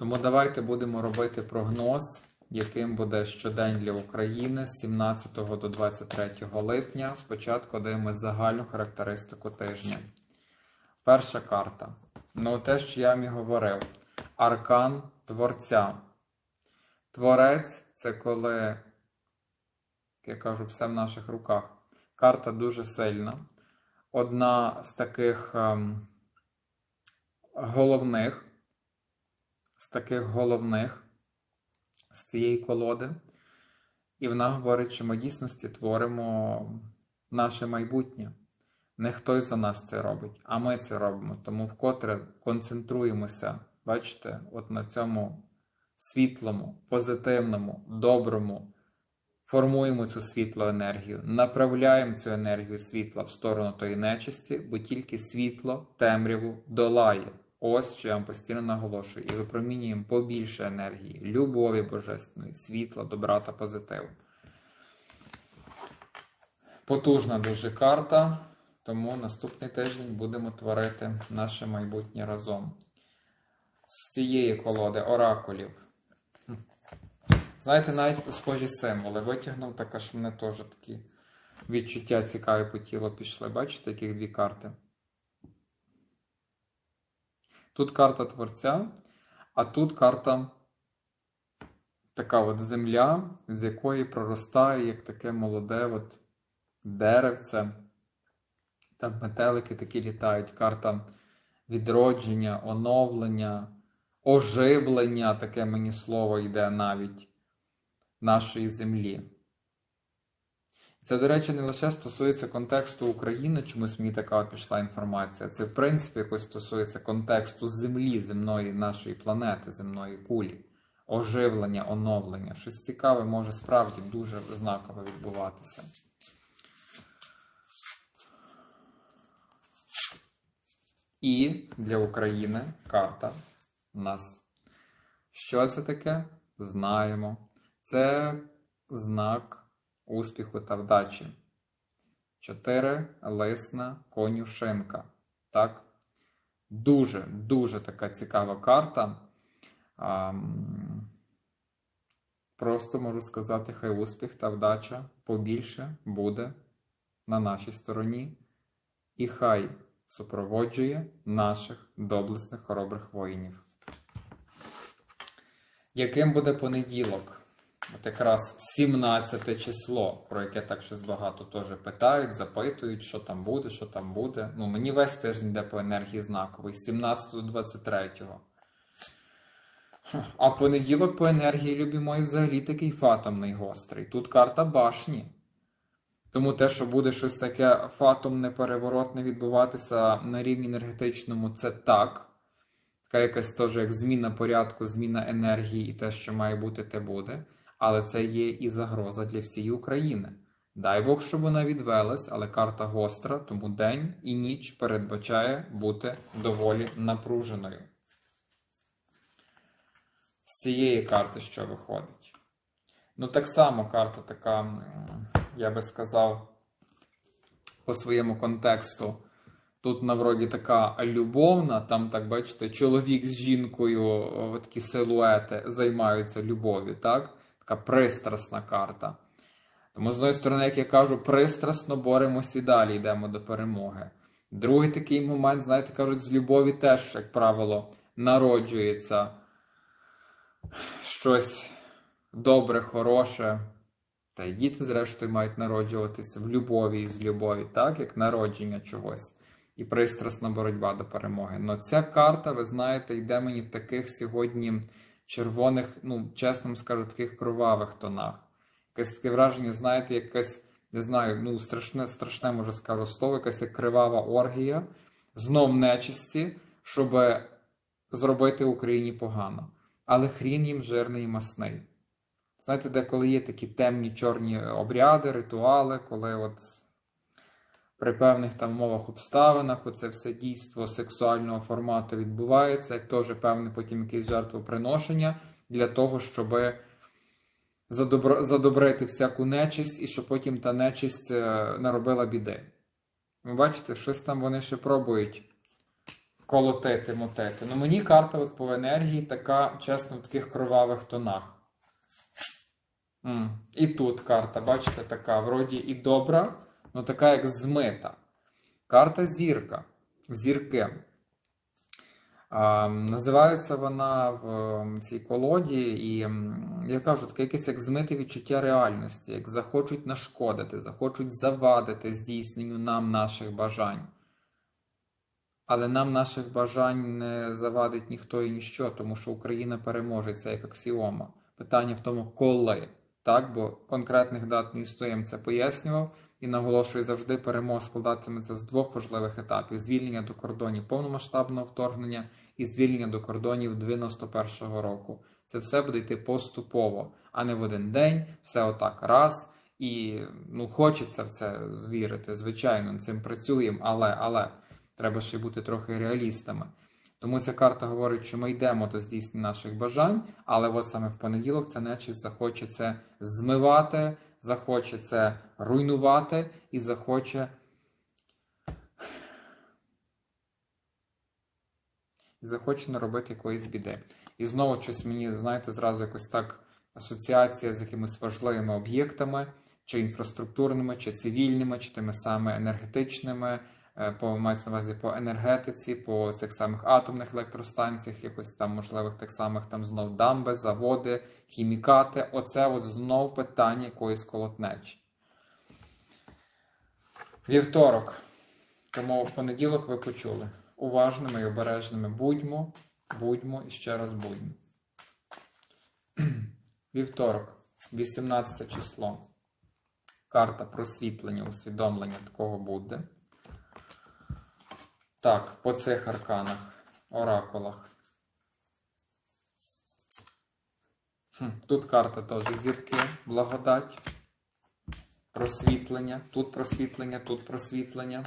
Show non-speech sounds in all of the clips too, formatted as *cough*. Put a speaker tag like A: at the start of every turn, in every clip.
A: Тому давайте будемо робити прогноз, яким буде щодень для України з 17 до 23 липня. Спочатку даємо загальну характеристику тижня. Перша карта. Ну, те, що я вам і говорив. Аркан Творця. Творець це коли, як я кажу, все в наших руках. Карта дуже сильна. Одна з таких ем, головних, таких головних з цієї колоди. І вона говорить, що ми дійсності творимо наше майбутнє. Не хтось за нас це робить, а ми це робимо. Тому вкотре концентруємося, бачите, от на цьому світлому, позитивному, доброму. Формуємо цю світлу енергію, направляємо цю енергію світла в сторону тої нечисті, бо тільки світло темряву долає. Ось що я вам постійно наголошую. І випромінюємо побільше енергії, любові божественної, світла, добра та позитиву. Потужна дуже карта, тому наступний тиждень будемо творити наше майбутнє разом. З цієї колоди оракулів. Знаєте, навіть схожі символи. Витягнув, так аж мене теж такі відчуття цікаві по тілу пішли. Бачите, яких дві карти? Тут карта творця, а тут карта така от земля, з якої проростає як таке молоде от деревце. Там метелики такі літають. Карта відродження, оновлення, оживлення, таке мені слово йде навіть нашої землі. Це, до речі, не лише стосується контексту України, чомусь мені така пішла інформація. Це, в принципі, якось стосується контексту землі, земної нашої планети, земної кулі, оживлення, оновлення. Щось цікаве може справді дуже знаково відбуватися. І для України карта у нас. Що це таке? Знаємо. Це знак успіху та вдачі. Чотири лисна конюшинка. Так? Дуже, дуже така цікава карта. Просто можу сказати, хай успіх та вдача побільше буде на нашій стороні. І хай супроводжує наших доблесних хоробрих воїнів. Яким буде понеділок? От якраз 17 число, про яке так щось багато теж питають, запитують, що там буде, що там буде. Ну, мені весь тиждень йде по енергії знаковий, з 17 до 23. А понеділок по енергії, любі мої, взагалі такий фатомний гострий. Тут карта башні. Тому те, що буде щось таке фатомне, переворотне відбуватися на рівні енергетичному, це так. Така якась теж як зміна порядку, зміна енергії і те, що має бути, те буде. Але це є і загроза для всієї України. Дай Бог, щоб вона відвелась, але карта гостра, тому день і ніч передбачає бути доволі напруженою. З цієї карти що виходить? Ну, так само карта така, я би сказав, по своєму контексту. Тут на вроді така любовна, там, так бачите, чоловік з жінкою, такі силуети займаються любов'ю, так? Така пристрасна карта. Тому, з однієї сторони, як я кажу, пристрасно боремося і далі йдемо до перемоги. Другий такий момент, знаєте, кажуть, з любові теж, як правило, народжується щось добре, хороше. Та й діти, зрештою, мають народжуватися в любові і з любові, так, як народження чогось. І пристрасна боротьба до перемоги. Но ця карта, ви знаєте, йде мені в таких сьогодні червоних, ну, чесно скажу, таких кровавих тонах. Якесь таке враження, знаєте, якесь, не знаю, ну, страшне, страшне, може скажу слово, якась як кривава оргія, знов нечисті, щоб зробити Україні погано. Але хрін їм жирний і масний. Знаєте, де коли є такі темні чорні обряди, ритуали, коли от при певних там умовах обставинах оце все дійство сексуального формату відбувається, як теж певне потім якесь жертвоприношення для того, щоб задобр... задобрити всяку нечисть і щоб потім та нечисть е, наробила біди. Ви бачите, щось там вони ще пробують колотити, мотити. Ну мені карта от по енергії така, чесно, в таких кровавих тонах. М. І тут карта, бачите, така, вроді і добра, але така як змита. Карта зірка. Зірки. А, називається вона в цій колоді, і я кажу, таке якесь як змите відчуття реальності, як захочуть нашкодити, захочуть завадити здійсненню нам наших бажань. Але нам наших бажань не завадить ніхто і ніщо, тому що Україна переможе це як аксіома. Питання в тому, коли. Так, бо конкретних дат не існує, це пояснював і наголошую завжди перемога складатиметься з двох важливих етапів: звільнення до кордонів повномасштабного вторгнення і звільнення до кордонів 91-го року. Це все буде йти поступово, а не в один день, все отак раз. І ну, хочеться в це звірити. Звичайно, цим працюємо, але, але треба ще бути трохи реалістами. Тому ця карта говорить, що ми йдемо до здійснення наших бажань, але от саме в понеділок ця нечість захоче це змивати, захоче це руйнувати і захоче. І захоче наробити якоїсь біди. І знову щось мені, знаєте, зразу якось так асоціація з якимись важливими об'єктами, чи інфраструктурними, чи цивільними, чи тими самими енергетичними по мається на увазі по енергетиці, по цих самих атомних електростанціях, якось там можливих тих самих там знов дамби, заводи, хімікати. Оце от знов питання якоїсь колотнечі. Вівторок. Тому в понеділок ви почули. Уважними і обережними будьмо, будьмо і ще раз будьмо. *clears throat* Вівторок, 18 число. Карта просвітлення, усвідомлення такого буде. Так, по цих арканах, оракулах. Тут карта теж зірки, благодать, просвітлення, тут просвітлення, тут просвітлення.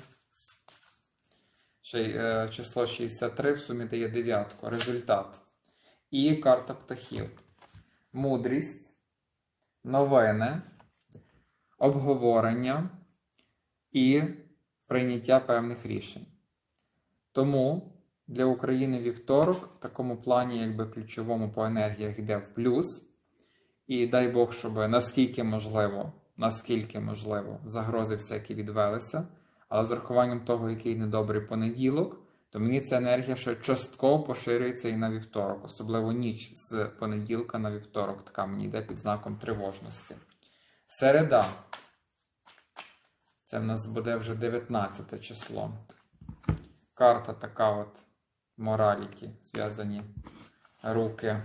A: Ще е, число 63 в сумі дає дев'ятку. Результат. І карта птахів. Мудрість, новини, обговорення і прийняття певних рішень. Тому для України вівторок в такому плані, якби ключовому по енергіях йде в плюс. І дай Бог, щоб наскільки можливо, наскільки можливо, загрози всякі відвелися. Але з урахуванням того, який недобрий понеділок, то мені ця енергія ще частково поширюється і на вівторок, особливо ніч з понеділка на вівторок, така мені йде під знаком тривожності. Середа. Це в нас буде вже 19 число. Карта така от мораліті, зв'язані руки.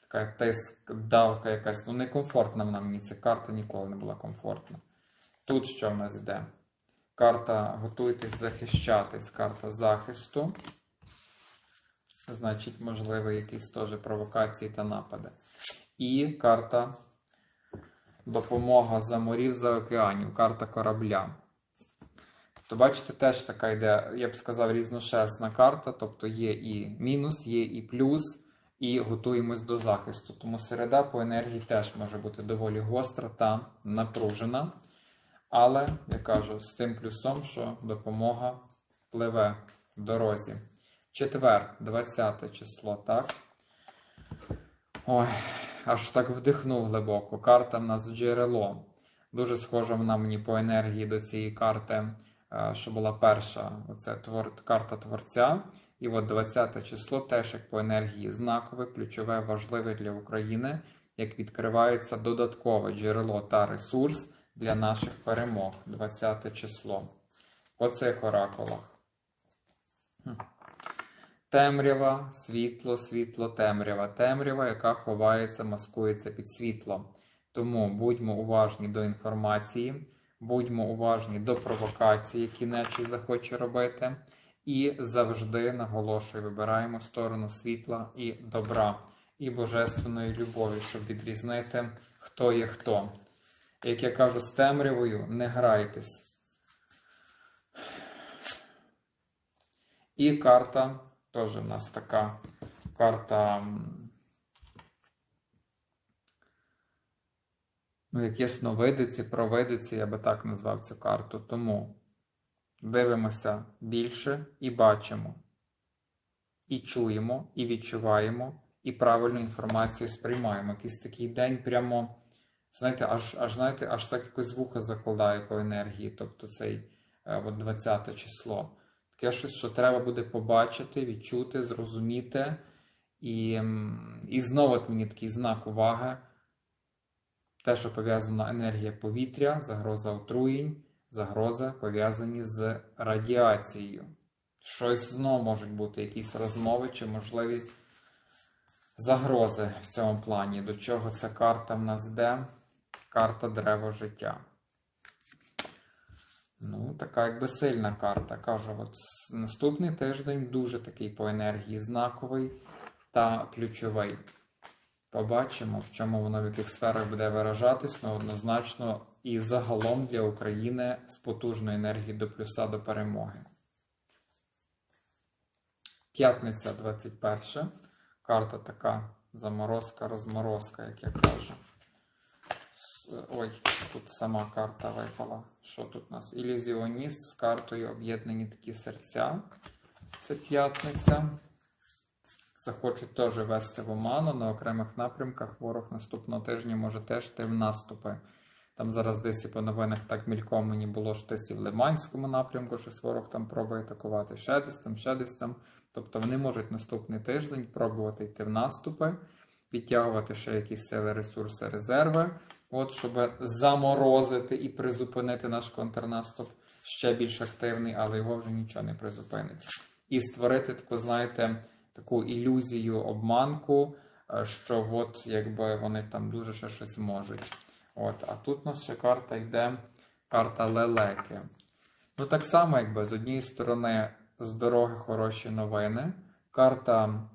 A: Така тиск, давка якась. Ну, некомфортна вона мені. Ця карта ніколи не була комфортна. Тут що в нас йде? Карта готуйтесь захищатись, карта захисту. Значить, можливі якісь теж провокації та напади. І карта допомога за морів за океанів, карта корабля. То бачите, теж така йде, я б сказав, різношерстна карта. Тобто є і мінус, є і плюс, і готуємось до захисту. Тому середа по енергії теж може бути доволі гостра та напружена. Але, я кажу, з тим плюсом, що допомога пливе в дорозі. Четвер, 20 число, так? Ой, аж так вдихнув глибоко. Карта в нас джерело. Дуже схожа вона мені по енергії до цієї карти, що була перша. Оце твор, карта творця. І от 20 число теж як по енергії знакове, ключове, важливе для України, як відкривається додаткове джерело та ресурс для наших перемог 20 число. По цих оракулах. Темрява, світло, світло, темрява. Темрява, яка ховається, маскується під світло. Тому будьмо уважні до інформації, будьмо уважні до провокацій, які нечість захоче робити. І завжди наголошую, вибираємо сторону світла і добра, і божественної любові, щоб відрізнити, хто є хто. Як я кажу, з темрявою не грайтесь. І карта теж в нас така карта. Ну, як ясновидиці, провидиці, я би так назвав цю карту. Тому дивимося більше і бачимо. і чуємо, і відчуваємо, і правильну інформацію сприймаємо. Якийсь такий день прямо, знаєте, аж аж знаєте, аж так якось вуха закладає по енергії, тобто цей е, от 20 число. Таке щось, що треба буде побачити, відчути, зрозуміти. І, і знову от мені такий знак уваги. Те, що пов'язана енергія повітря, загроза отруєнь, загроза пов'язані з радіацією. Щось знову можуть бути якісь розмови чи можливі загрози в цьому плані. До чого ця карта в нас йде? Карта дерева життя. Ну, така якби сильна карта. Кажу, от наступний тиждень дуже такий по енергії знаковий та ключовий. Побачимо, в чому воно в яких сферах буде виражатись, ну однозначно і загалом для України з потужної енергії до плюса до перемоги. П'ятниця 21. Карта така заморозка, розморозка, як я кажу. Ой, тут сама карта випала. Що тут у нас? Ілюзіоніст з картою об'єднані такі серця. Це п'ятниця. Захочуть теж вести в оману на окремих напрямках. Ворог наступного тижня може теж йти в наступи. Там зараз десь і по новинах так мільком мені було що десь і в Лиманському напрямку, щось ворог там пробує атакувати ще десь там, ще десь там. Тобто вони можуть наступний тиждень пробувати йти в наступи, підтягувати ще якісь сили, ресурси, резерви, от щоб заморозити і призупинити наш контрнаступ ще більш активний, але його вже нічого не призупинить. І створити таку, знаєте, таку ілюзію, обманку, е, що от якби вони там дуже ще щось можуть. От, а тут у нас ще карта йде, карта лелеки. Ну, так само, якби з однієї сторони з дороги хороші новини, карта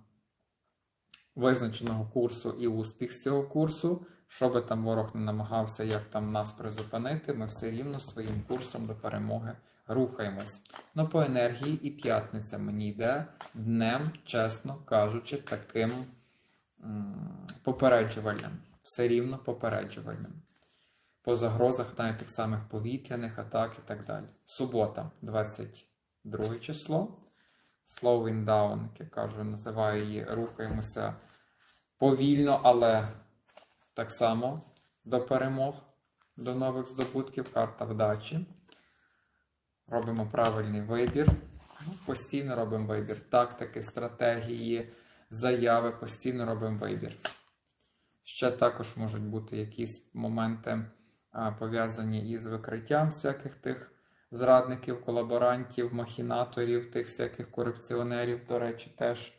A: визначеного курсу і успіх з цього курсу. Що би там ворог не намагався, як там нас призупинити, ми все рівно своїм курсом до перемоги рухаємось. Ну, по енергії і п'ятниця мені йде днем, чесно кажучи, таким попереджувальним. Все рівно попереджувальним. По загрозах навіть тих самих повітряних атак і так далі. Субота, 22 число. Slowing down, як я кажу, називаю її, рухаємося повільно, але так само до перемог, до нових здобутків, карта вдачі. Робимо правильний вибір. Ну, Постійно робимо вибір. Тактики, стратегії, заяви, постійно робимо вибір. Ще також можуть бути якісь моменти пов'язані із викриттям всяких тих зрадників, колаборантів, махінаторів, тих всяких корупціонерів, до речі, теж.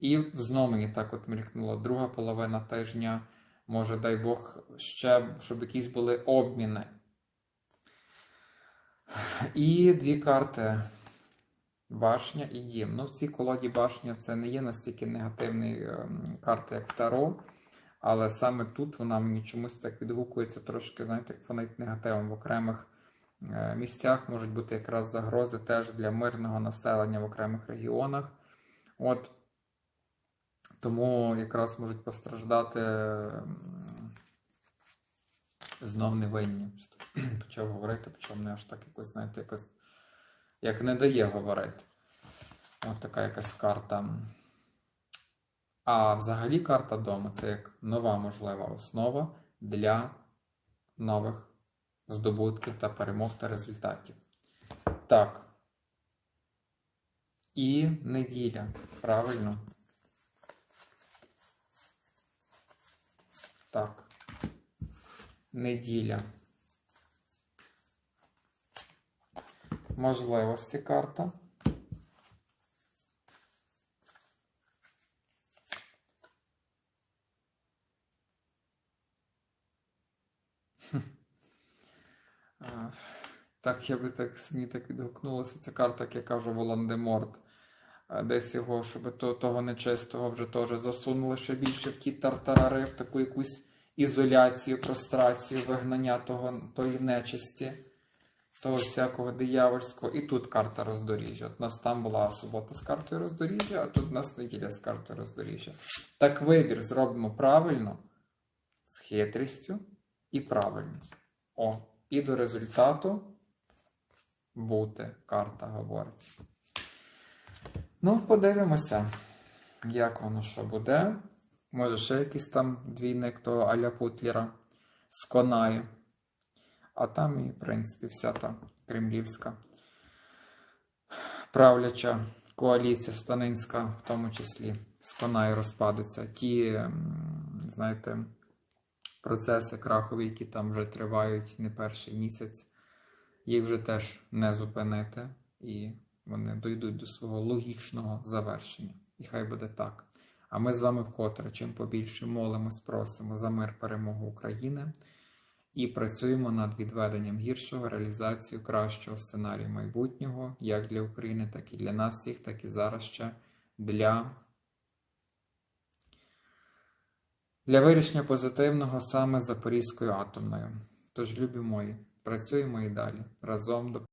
A: І знову мені так от мількнула друга половина тижня. Може, дай Бог, ще, щоб якісь були обміни. І дві карти. Башня і дім. Ну, в цій колоді башня це не є настільки негативний ем, карта, як Таро. Але саме тут вона мені чомусь так відгукується трошки, знаєте, як фонить негативом в окремих е, місцях можуть бути якраз загрози теж для мирного населення в окремих регіонах. От тому якраз можуть постраждати м, знов невинні. *clears throat* Почав говорити, почав не аж так якось, знаєте, якось як не дає говорити. От така якась карта. А взагалі карта дому це як нова можлива основа для нових здобутків та перемог та результатів. Так. І неділя. Правильно? Так. Неділя. Можливості карта. Так, я би так мені так відгукнулося. Ця карта, як я кажу, Волан-де-Морт. Десь його, щоб то, того нечистого вже теж засунули ще більше в ті тартарари, в таку якусь ізоляцію, прострацію, вигнання того, тої нечисті, того всякого диявольського. І тут карта роздоріжжя. От у нас там була субота з картою роздоріжжя, а тут у нас неділя з картою роздоріжжя. Так вибір зробимо правильно, з хитрістю і правильно. О, і до результату бути, карта говорить. Ну, подивимося. як воно що буде. Може, ще якийсь там двійник того Аля Путлера сконає. А там і, в принципі, вся та кремлівська правляча коаліція станинська, в тому числі, сконає розпадеться. Ті, знаєте, процеси крахові, які там вже тривають не перший місяць, їх вже теж не зупинити, і вони дійдуть до свого логічного завершення. І хай буде так. А ми з вами вкотре чим побільше молимось, просимо за мир перемогу України і працюємо над відведенням гіршого, реалізацією кращого сценарію майбутнього, як для України, так і для нас всіх, так і зараз ще для, для вирішення позитивного саме Запорізькою атомною. Тож, любі мої, працюємо і далі разом до